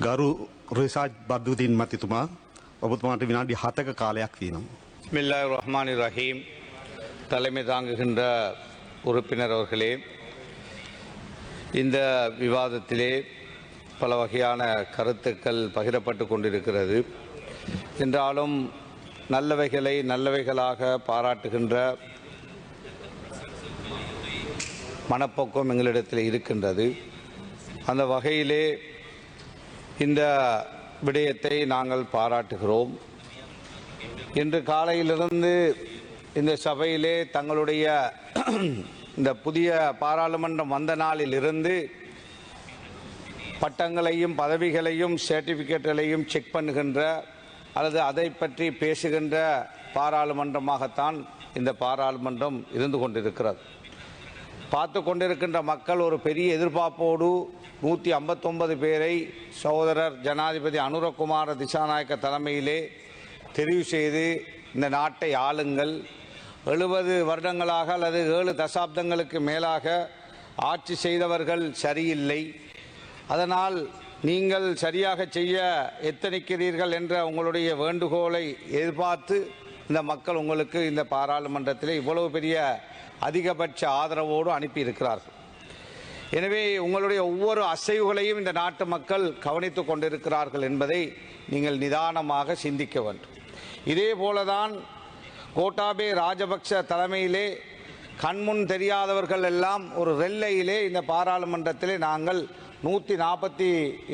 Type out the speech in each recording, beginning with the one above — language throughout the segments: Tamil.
ගරු රිසාජ් බද්ධතින් මතිතුමා ඔබතුමාට විනාඩි හතක කාලයක් තියෙනවා. பிஸ்மில்லா ரஹ்மான் ரஹீம் தலைமை தாங்குகின்ற உறுப்பினர் அவர்களே இந்த விவாதத்திலே பல வகையான கருத்துக்கள் பகிரப்பட்டு கொண்டிருக்கிறது என்றாலும் நல்லவைகளை நல்லவைகளாக பாராட்டுகின்ற மனப்போக்கம் எங்களிடத்தில் இருக்கின்றது அந்த வகையிலே இந்த விடயத்தை நாங்கள் பாராட்டுகிறோம். இன்று காலையிலிருந்து இந்த சபையிலே தங்களுடைய இந்த புதிய பாராளுமன்றம் வந்த நாளிலிருந்து பட்டங்களையும் பதவிகளையும் சர்டிஃபிகேட்டுகளையும் செக் பண்ணுகின்ற அல்லது அதை பற்றி பேசுகின்ற பாராளுமன்றமாகத்தான் இந்த பாராளுமன்றம் இருந்து கொண்டிருக்கிறது. பார்த்து கொண்டிருக்கின்ற மக்கள் ஒரு பெரிய எதிர்பார்ப்போடு நூற்றி ஐம்பத்தொன்பது பேரை சகோதரர் ஜனாதிபதி அனுரகுமார திசாநாயக்க தலைமையிலே தெரிவு செய்து இந்த நாட்டை ஆளுங்கள். எழுபது வருடங்களாக அல்லது ஏழு தசாப்தங்களுக்கு மேலாக ஆட்சி செய்தவர்கள் சரியில்லை. அதனால் நீங்கள் சரியாக செய்ய எத்தனிக்கிறீர்கள் என்ற உங்களுடைய வேண்டுகோளை எதிர்பார்த்து இந்த மக்கள் உங்களுக்கு இந்த பாராளுமன்றத்தில் இவ்வளவு பெரிய அதிகபட்ச ஆதரவோடு அனுப்பியிருக்கிறார்கள். எனவே உங்களுடைய ஒவ்வொரு அசைவுகளையும் இந்த நாட்டு மக்கள் கவனித்துக் கொண்டிருக்கிறார்கள் என்பதை நீங்கள் நிதானமாக சிந்திக்க வேண்டும். இதே போலதான் கோட்டாபே ராஜபக்ஷ தலைமையிலே கண்முன் தெரியாதவர்கள் எல்லாம் ஒரு ரெல்லையிலே இந்த பாராளுமன்றத்திலே நாங்கள் நூற்றி நாற்பத்தி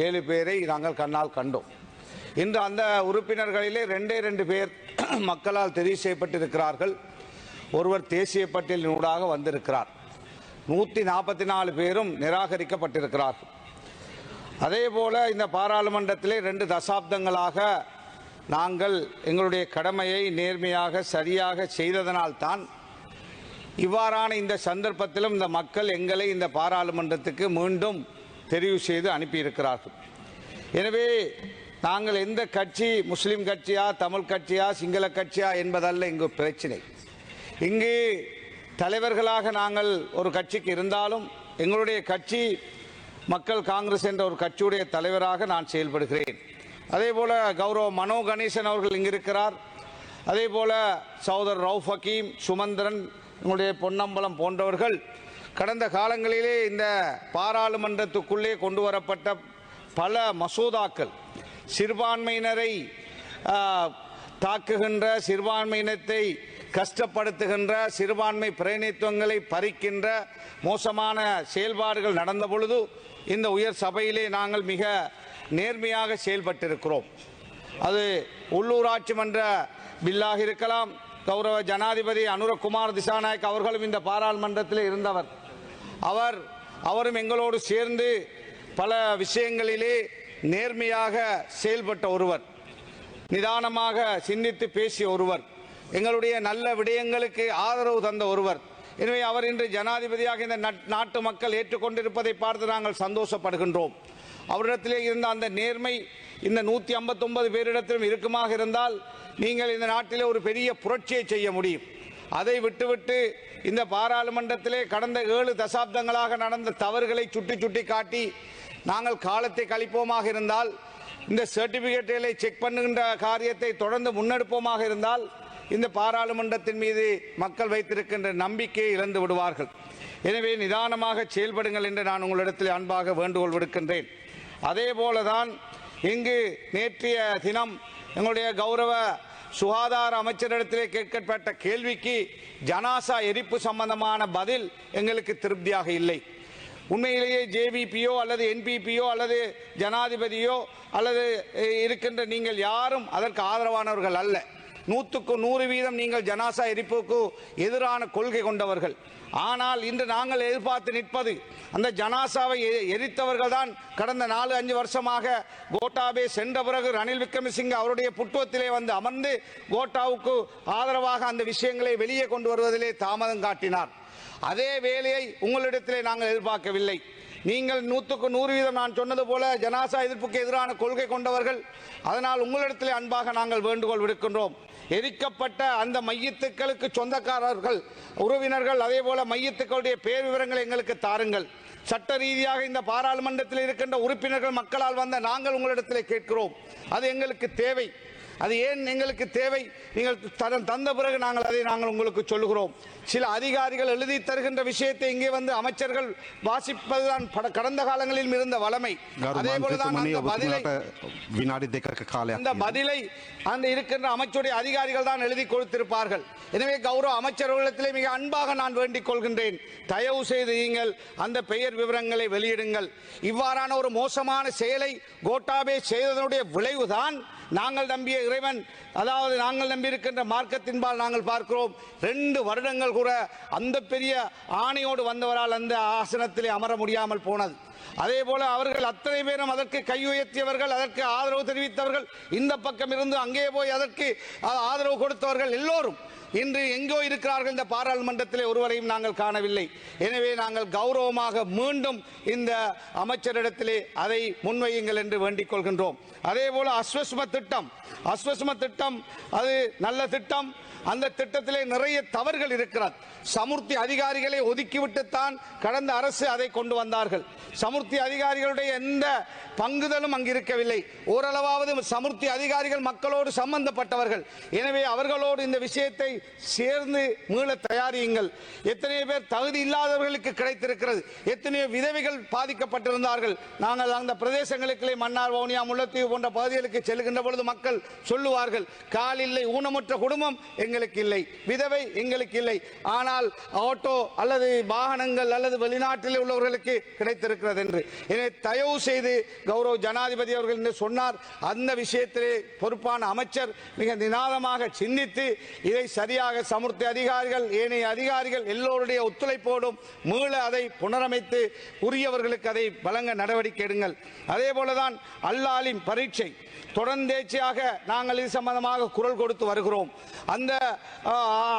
ஏழு பேரை நாங்கள் கண்ணால் கண்டோம். இன்று அந்த உறுப்பினர்களிலே ரெண்டே ரெண்டு பேர் மக்களால் தெரிவு செய்யப்பட்டிருக்கிறார்கள். ஒருவர் தேசிய பட்டியலினூடாக வந்திருக்கிறார். நூற்றி நாற்பத்தி நாலு பேரும் நிராகரிக்கப்பட்டிருக்கிறார்கள். அதேபோல இந்த பாராளுமன்றத்திலே ரெண்டு தசாப்தங்களாக நாங்கள் எங்களுடைய கடமையை நேர்மையாக சரியாக செய்ததனால்தான் இவ்வாறான இந்த சந்தர்ப்பத்திலும் இந்த மக்கள் எங்களை இந்த பாராளுமன்றத்துக்கு மீண்டும் தெரிவு செய்து அனுப்பியிருக்கிறார்கள். எனவே நாங்கள் எந்த கட்சி முஸ்லீம் கட்சியா தமிழ் கட்சியா சிங்கள கட்சியா என்பதல்ல இங்கு பிரச்சினை. இங்கு தலைவர்களாக நாங்கள் ஒரு கட்சிக்கு இருந்தாலும் எங்களுடைய கட்சி மக்கள் காங்கிரஸ் என்ற ஒரு கட்சியுடைய தலைவராக நான் செயல்படுகிறேன். அதே போல கௌரவ மனோ கணேசன் அவர்கள் இங்கு இருக்கிறார். அதே போல சகோதரர் ரவுஃப் ஹக்கீம் சுமந்திரன் எங்களுடைய பொன்னம்பலம் போன்றவர்கள் கடந்த காலங்களிலே இந்த பாராளுமன்றத்துக்குள்ளே கொண்டு வரப்பட்ட பல மசோதாக்கள் சிறுபான்மையினரை தாக்குகின்ற சிறுபான்மையினத்தை கஷ்டப்படுத்துகின்ற சிறுபான்மை பிரதிநிதித்துவங்களை பறிக்கின்ற மோசமான செயல்பாடுகள் நடந்த பொழுது இந்த உயர் சபையிலே நாங்கள் மிக நேர்மையாக செயல்பட்டிருக்கிறோம். அது உள்ளூராட்சி மன்ற பில்லாக இருக்கலாம் கௌரவ ஜனாதிபதி அனுரகுமார் திசாநாயக் அவர்களும் இந்த பாராளுமன்றத்தில் இருந்தவர். அவர் அவரும் எங்களோடு சேர்ந்து பல விஷயங்களிலே நேர்மையாக செயல்பட்ட ஒருவர் நிதானமாக சிந்தித்து பேசிய ஒருவர் எங்களுடைய நல்ல விடயங்களுக்கு ஆதரவு தந்த ஒருவர். எனவே அவர் இன்று ஜனாதிபதியாக இந்த நட்- நாட்டு மக்கள் ஏற்றுக்கொண்டிருப்பதை பார்த்து நாங்கள் சந்தோஷப்படுகின்றோம். அவரிடத்திலே இருந்த அந்த நேர்மை இந்த நூற்றி ஐம்பத்தொன்பது பேரிடத்திலும் இருக்குமாக இருந்தால் நீங்கள் இந்த நாட்டிலே ஒரு பெரிய புரட்சியை செய்ய முடியும். அதை விட்டுவிட்டு இந்த பாராளுமன்றத்திலே கடந்த ஏழு தசாப்தங்களாக நடந்த தவறுகளை சுட்டி சுட்டி காட்டி நாங்கள் காலத்தை கழிப்போமாக இருந்தால் இந்த சர்டிபிகேட்டுகளை செக் பண்ணுகின்ற காரியத்தை தொடர்ந்து முன்னெடுப்போமாக இருந்தால் இந்த பாராளுமன்றத்தின் மீது மக்கள் வைத்திருக்கின்ற நம்பிக்கையை இழந்து விடுவார்கள். எனவே நிதானமாக செயல்படுங்கள் என்று நான் உங்களிடத்தில் அன்பாக வேண்டுகோள் விடுக்கின்றேன். அதே போலதான் இங்கு நேற்றைய தினம் எங்களுடைய கௌரவ சுகாதார அமைச்சரிடத்திலே கேட்கப்பட்ட கேள்விக்கு ஜனாசா எரிப்பு சம்பந்தமான பதில் எங்களுக்கு திருப்தியாக இல்லை. உண்மையிலேயே ஜேவிபியோ அல்லது என்பிபியோ அல்லது ஜனாதிபதியோ அல்லது இருக்கின்ற நீங்கள் யாரும் அதற்கு ஆதரவானவர்கள் அல்ல. நூற்றுக்கு நூறு வீதம் நீங்கள் ஜனாசா எரிப்புக்கு எதிரான கொள்கை கொண்டவர்கள். ஆனால் இன்று நாங்கள் எதிர்பார்த்து நிற்பது அந்த ஜனாசாவை எரித்தவர்கள் தான் கடந்த நாலு அஞ்சு வருஷமாக கோட்டாபே சென்ற பிறகு ரணில் விக்ரமசிங்க அவருடைய புட்டுவத்திலே வந்து அமர்ந்து கோட்டாவுக்கு ஆதரவாக அந்த விஷயங்களை வெளியே கொண்டு வருவதிலே தாமதம் காட்டினார். அதே வேலையை உங்களிடத்திலே நாங்கள் எதிர்பார்க்கவில்லை. நீங்கள் நூற்றுக்கு நூறு வீதம் நான் சொன்னது போல ஜனாசா எதிர்ப்புக்கு எதிரான கொள்கை கொண்டவர்கள் அதனால் உங்களிடத்திலே அன்பாக நாங்கள் வேண்டுகோள் விடுக்கின்றோம். எரிக்கப்பட்ட அந்த மையத்துக்களுக்கு சொந்தக்காரர்கள் உறவினர்கள் அதே போல மையத்துக்களுடைய பேர் விவரங்களை எங்களுக்கு தாருங்கள். சட்ட ரீதியாக இந்த பாராளுமன்றத்தில் இருக்கின்ற உறுப்பினர்கள் மக்களால் வந்த நாங்கள் உங்களிடத்தில் கேட்கிறோம். அது எங்களுக்கு தேவை. அது ஏன் எங்களுக்கு தேவை? நீங்கள் தரம் தந்த பிறகு நாங்கள் அதை நாங்கள் உங்களுக்கு சொல்லுகிறோம். சில அதிகாரிகள் எழுதி தருகின்ற விஷயத்தை இங்கே வந்து அமைச்சர்கள் வாசிப்பதுதான் கடந்த காலங்களில் இருந்த வளமை. அதே போலதான் அந்த பதிலை அந்த பதிலை அந்த இருக்கின்ற அமைச்சருடைய அதிகாரிகள் தான் எழுதி கொடுத்திருப்பார்கள். எனவே கௌரவ அமைச்சர்களிடத்திலே மிக அன்பாக நான் வேண்டிக் கொள்கின்றேன். தயவு செய்து நீங்கள் அந்த பெயர் விவரங்களை வெளியிடுங்கள். இவ்வாறான ஒரு மோசமான செயலை கோட்டாபே செய்ததனுடைய விளைவுதான் நாங்கள் நம்பிய இறைவன் அதாவது நாங்கள் நம்பியிருக்கின்ற மார்க்கத்தின்பால் நாங்கள் பார்க்கிறோம். ரெண்டு வருடங்கள் கூட அந்த பெரிய ஆணையோடு வந்தவரால் அந்த ஆசனத்திலே அமர முடியாமல் போனது. அதே போல அவர்கள் அத்தனை பேரும் அதற்கு கை உயர்த்தியவர்கள் அதற்கு ஆதரவு தெரிவித்தவர்கள் இந்த பக்கம் இருந்து அங்கே போய் அதற்கு ஆதரவு கொடுத்தவர்கள் எல்லோரும். இன்று எங்கோ இருக்கிறார்கள் இந்த பாராளுமன்றத்திலே ஒருவரையும் நாங்கள் காணவில்லை. எனவே நாங்கள் கௌரவமாக மீண்டும் இந்த அமைச்சரிடத்திலே அதை முன்வையுங்கள் என்று வேண்டிக் கொள்கின்றோம். அதே போல அஸ்வஸ்ம திட்டம். அஸ்வஸ்ம திட்டம் அது நல்ல திட்டம். அந்த திட்டத்திலே நிறைய தவறுகள் இருக்கிறது சமுர்த்தி அதிகாரிகளை ஒதுக்கிவிட்டுத்தான் கடந்த அரசு அதை கொண்டு வந்தார்கள். சமுர்த்தி அதிகாரிகளுடைய எந்த பங்குதலும் அங்கு இருக்கவில்லை ஓரளவாவது சமுர்த்தி அதிகாரிகள் மக்களோடு சம்பந்தப்பட்டவர்கள். எனவே அவர்களோடு இந்த விஷயத்தை சேர்ந்து மீள தயாரியுங்கள். எத்தனையோ பேர் தகுதி இல்லாதவர்களுக்கு கிடைத்திருக்கிறது. எத்தனையோ விதவைகள் பாதிக்கப்பட்டிருந்தார்கள். நாங்கள் அந்த பிரதேசங்களுக்கு மன்னார் வவுனியா முல்லத்தீவு போன்ற பகுதிகளுக்கு செல்கின்ற பொழுது மக்கள் சொல்லுவார்கள் கால் இல்லை ஊனமுற்ற குடும்பம் எங்களுக்கு இல்லை. விதவை எங்களுக்கு இல்லை. ஆனால் ஆட்டோ அல்லது வாகனங்கள் அல்லது வெளிநாட்டில் உள்ளவர்களுக்கு கிடைத்திருக்கிறது. என்று. எனவே தயவு செய்து கௌரவ ஜனாதிபதி அவர்கள் என்று சொன்னார். அந்த விஷயத்திலே பொறுப்பான அமைச்சர் மிக நிதானமாக சிந்தித்து இதை சரியாக சமூர்த்தி அதிகாரிகள் ஏனைய அதிகாரிகள் எல்லோருடைய ஒத்துழைப்போடும் மீள அதை புனரமைத்து உரியவர்களுக்கு அதை வழங்க நடவடிக்கை எடுங்கள். அதே போலதான் அல்லாலின் பரீட்சை. தொடர்ந்தேச்சியாக நாங்கள் இது சம்பந்தமாக குரல் கொடுத்து வருகிறோம். அந்த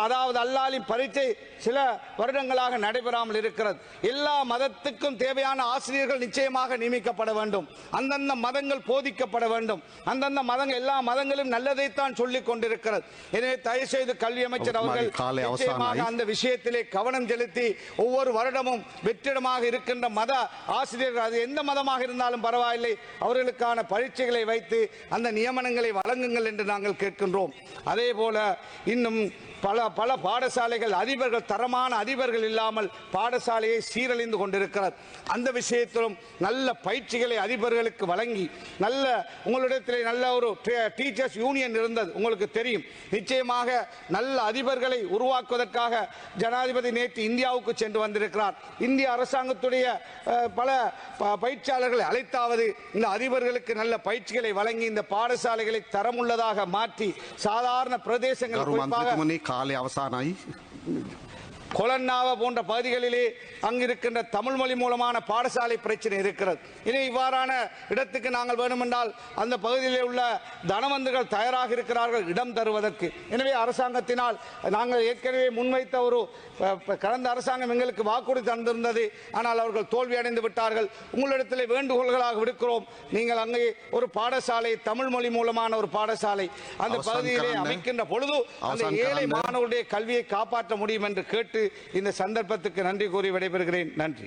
அதாவது அல்லாலின் பரீட்சை சில வருடங்களாக நடைபெறாமல் இருக்கிறது. எல்லா மதத்துக்கும் தேவையான ஆசிரியர் ஆசிரியர்கள் நிச்சயமாக நியமிக்கப்பட வேண்டும். அந்தந்த மதங்கள் போதிக்கப்பட வேண்டும். அந்தந்த மதங்கள் எல்லா மதங்களும் நல்லதைத்தான் சொல்லிக் கொண்டிருக்கிறது. எனவே தயவு செய்து கல்வி அமைச்சர் அவர்கள் நிச்சயமாக. அந்த விஷயத்திலே கவனம் செலுத்தி ஒவ்வொரு வருடமும் வெற்றிடமாக இருக்கின்ற மத ஆசிரியர்கள் அது எந்த மதமாக இருந்தாலும் பரவாயில்லை அவர்களுக்கான பரீட்சைகளை வைத்து அந்த நியமனங்களை வழங்குங்கள் என்று நாங்கள் கேட்கின்றோம். அதே போல இன்னும் பல பல பாடசாலைகள் அதிபர்கள் தரமான அதிபர்கள் இல்லாமல் பாடசாலையை சீரழிந்து கொண்டிருக்கிறது அந்த விஷயத்திலும் நல்ல பயிற்சிகளை அதிபர்களுக்கு வழங்கி நல்ல உங்களிடத்தில் நல்ல ஒரு டீச்சர்ஸ் யூனியன் இருந்தது உங்களுக்கு தெரியும். நிச்சயமாக நல்ல அதிபர்களை உருவாக்குவதற்காக ஜனாதிபதி நேற்று இந்தியாவுக்கு சென்று வந்திருக்கிறார். இந்திய அரசாங்கத்துடைய பல பயிற்சியாளர்களை அழைத்தாவது இந்த அதிபர்களுக்கு நல்ல பயிற்சிகளை வழங்கி இந்த பாடசாலைகளை தரமுள்ளதாக மாற்றி சாதாரண பிரதேசங்கள் காலை அவசானாய். கொலன்னாவ போன்ற பகுதிகளிலே அங்கிருக்கின்ற தமிழ் மொழி மூலமான பாடசாலை பிரச்சனை இருக்கிறது. இனி இவ்வாறான இடத்துக்கு நாங்கள் வேண்டுமென்றால் அந்த பகுதியிலே உள்ள தனவந்தர்கள் தயாராக இருக்கிறார்கள் இடம் தருவதற்கு. எனவே அரசாங்கத்தினால் நாங்கள் ஏற்கனவே முன்வைத்த ஒரு கடந்த அரசாங்கம் எங்களுக்கு வாக்குறுதி தந்திருந்தது. ஆனால் அவர்கள் தோல்வி அடைந்து விட்டார்கள். உங்களிடத்திலே வேண்டுகோள்களாக விடுக்கிறோம். நீங்கள் அங்கே ஒரு பாடசாலை தமிழ் மொழி மூலமான ஒரு பாடசாலை அந்த பகுதியிலே. அமைக்கின்ற பொழுது அந்த ஏழை. மாணவருடைய கல்வியை காப்பாற்ற முடியும் என்று கேட்டு இந்த சந்தர்ப்பத்துக்கு நன்றி கூறி விடைபெறுகிறேன். நன்றி.